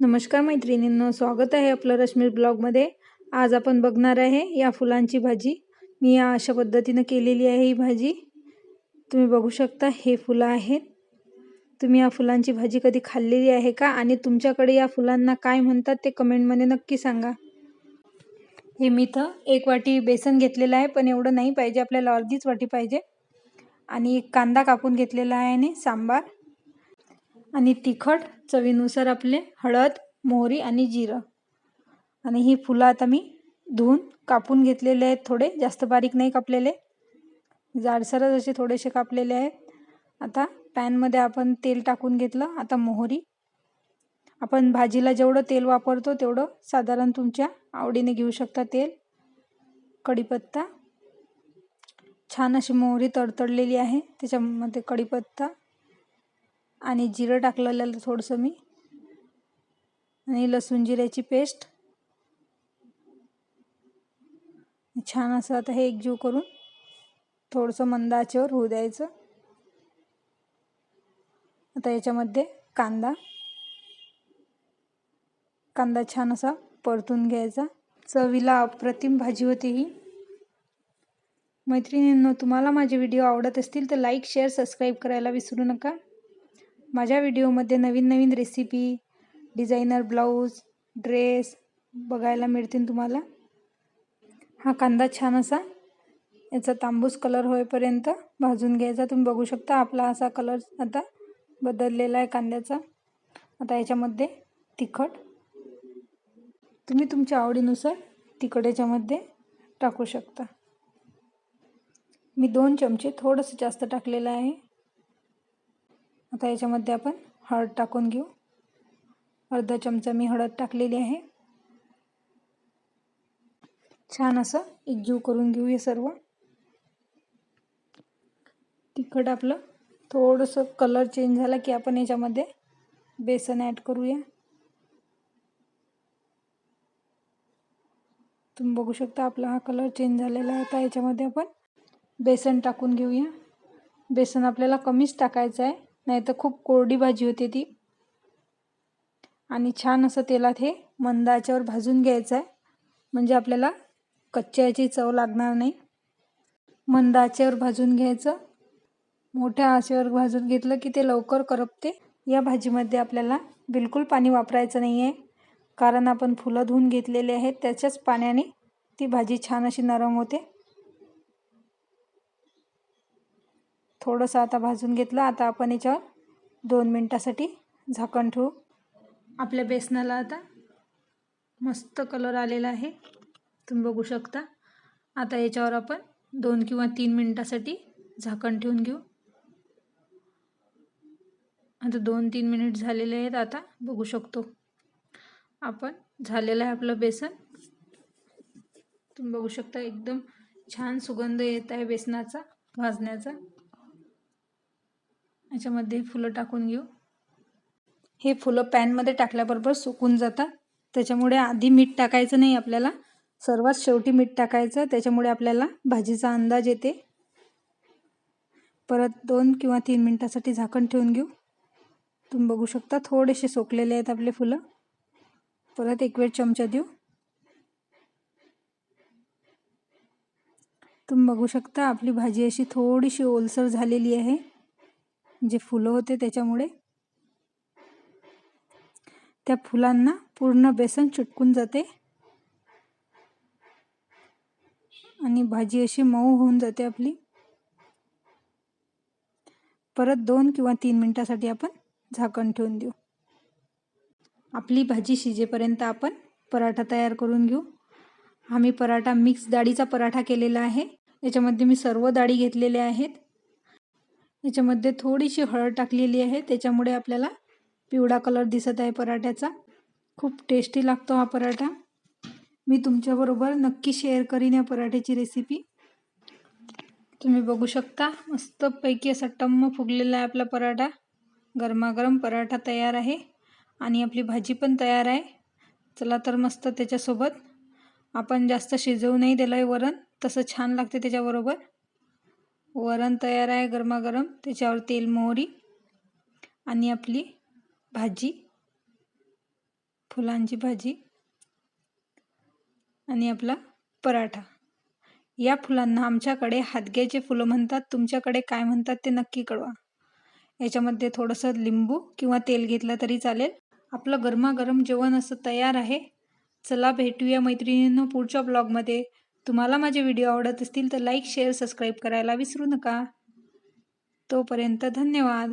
नमस्कार मैत्रिणींनो स्वागत आहे आपलं रश्मी ब्लॉगमध्ये. आज आपण बघणार आहे या फुलांची भाजी. मी या अशा पद्धतीनं केलेली आहे ही भाजी. तुम्ही बघू शकता हे फुलं आहेत. तुम्ही या फुलांची भाजी कधी खाल्लेली आहे का? आणि तुमच्याकडे या फुलांना काय म्हणतात ते कमेंटमध्ये नक्की सांगा. हे मी तर एक वाटी बेसन घेतलेलं आहे पण एवढं नाही पाहिजे. आपल्याला अर्धीच वाटी पाहिजे. आणि एक कांदा कापून घेतलेला आहे आणि सांबार. आणि तिखट चवीनुसार आपले हळद मोहरी आणि जिरं. आणि ही फुलं आता मी धुवून कापून घेतलेले आहेत थोडे. जास्त बारीक नाही कापलेले. जाडसरच असे थोडेसे कापलेले आहेत. आता पॅनमध्ये आपण तेल टाकून घेतलं. आता मोहरी. आपण भाजीला जेवढं तेल वापरतो तेवढं साधारण तुमच्या आवडीने घेऊ शकता तेल. कढीपत्ता. छान अशी मोहरी तडतडलेली आहे. त्याच्यामध्ये कढीपत्ता आणि जिरं टाकलेलं थोडंसं मी. आणि लसूण जिऱ्याची पेस्ट. छान असं आता हे एकजीव करून थोडंसं मंद आचेवर होऊ द्यायचं. आता याच्यामध्ये कांदा. कांदा छान असा परतून घ्यायचा. चवीला अप्रतिम भाजी होती ही. मैत्रिणींनो तुम्हाला माझे व्हिडिओ आवडत असतील तर लाईक शेअर सबस्क्राईब करायला विसरू नका. माझ्या व्हिडिओमध्ये नवीन नवीन रेसिपी डिझायनर ब्लाऊज ड्रेस बघायला मिळतील तुम्हाला. हा कांदा छान असा याचा तांबूस कलर होईपर्यंत भाजून घ्यायचा. तुम्ही बघू शकता आपला असा कलर आता बदललेला आहे कांद्याचा. आता याच्यामध्ये तिखट. तुम्ही तुमच्या आवडीनुसार तिखट याच्यामध्ये टाकू शकता. मी दोन चमचे थोडंसं जास्त टाकलेलं आहे. आता याच्यामध्ये आपण हळद टाकून घेऊ. अर्धा चमचा मी हळद टाकलेली आहे. छान असं एकजीव करून घेऊ हे सर्व. तिखट आपलं थोडंसं कलर चेंज झाला की आपण याच्यामध्ये बेसन ॲड करूया. तुम्ही बघू शकता आपला हा कलर चेंज झालेला आहे. आता याच्यामध्ये आपण बेसन टाकून घेऊया. बेसन आपल्याला कमीच टाकायचं आहे. नाही तर खूप कोरडी भाजी होते ती. आणि छान असं तेलात हे मंद आच्यावर भाजून घ्यायचं आहे म्हणजे आपल्याला कच्च्या चव लागणार नाही. मंद आचेवर भाजून घ्यायचं. मोठ्या आचेवर भाजून घेतलं की ते लवकर करपते. या भाजीमध्ये आपल्याला बिलकुल पाणी वापरायचं नाही आहे कारण आपण फुलं धुवून घेतलेले आहेत त्याच्याच पाण्याने ती भाजी छान अशी नरम होते. थोडंसं आता भाजून घेतलं. आता आपण याच्यावर दोन मिनटासाठी झाकण ठेवू. आपल्या बेसनाला आता मस्त कलर आलेला आहे. तुम्ही बघू शकता. आता याच्यावर आपण दोन किंवा तीन मिनटासाठी झाकण ठेवून घेऊ. आता दोन तीन मिनिट झालेले आहेत आता. बघू शकतो. आपण झालेलं आहे आपलं बेसन. तुम्ही बघू शकता एकदम छान सुगंध येत आहे बेसनाचा भाजण्याचा. याच्यामध्ये फुलं टाकून घेऊ. हे फुलं पॅनमध्ये टाकल्याबरोबर सुकून जातात. त्याच्यामुळे आधी मीठ टाकायचं नाही आपल्याला. सर्वात शेवटी मीठ टाकायचं. त्याच्यामुळे आपल्याला भाजीचा अंदाज येते. परत दोन किंवा तीन मिनटासाठी झाकण ठेवून घेऊ. तुम्ही बघू शकता थोडेसे सोकलेले आहेत आपले फुलं. परत एक वेळ चमचा देऊ. तुम्ही बघू शकता आपली भाजी अशी थोडीशी ओलसर झालेली आहे. जे फुलं होते त्याच्यामुळे त्या फुलांना पूर्ण बेसन चुटकून जाते. आणि भाजी अशी मऊ होऊन जाते आपली. परत दोन किंवा तीन मिनिटासाठी आपण झाकण ठेवून देऊ. आपली भाजी शिजेपर्यंत आपण पराठा तयार करून घेऊ. आम्ही पराठा मिक्स डाळीचा पराठा केलेला आहे. याच्यामध्ये मी सर्व डाळी घेतलेल्या आहेत. याच्यामध्ये थोडीशी हळद टाकलेली आहे. त्याच्यामुळे आपल्याला पिवळा कलर दिसत आहे पराठ्याचा. खूप टेस्टी लागतो हा पराठा. मी तुमच्याबरोबर नक्की शेअर करीन या पराठ्याची रेसिपी तुम्ही बघू शकता मस्तपैकी असा टम्म फुगलेला आहे आपला पराठा. गरमागरम पराठा तयार आहे. आणि आपली भाजी पण तयार आहे. चला तर मस्त त्याच्यासोबत. आपण जास्त शिजवू नाही दिलं आहे वरण. तसं छान लागते त्याच्याबरोबर. वरण तयार आहे गरमागरम. त्याच्यावर तेल मोहरी आणि आपली भाजी फुलांची भाजी आणि आपला पराठा. या फुलांना आमच्याकडे हादग्याचे फुलं म्हणतात. तुमच्याकडे काय म्हणतात ते नक्की कळवा. याच्यामध्ये थोडंसं लिंबू किंवा तेल घेतलं तरी चालेल. आपलं गरमागरम जेवण असं तयार आहे. चला भेटूया मैत्रिणींनो पुढच्या ब्लॉगमध्ये. तुम्हाला माझे व्हिडिओ आवडत असतील तर लाईक शेअर सबस्क्राईब करायला विसरू नका. तोपर्यंत धन्यवाद.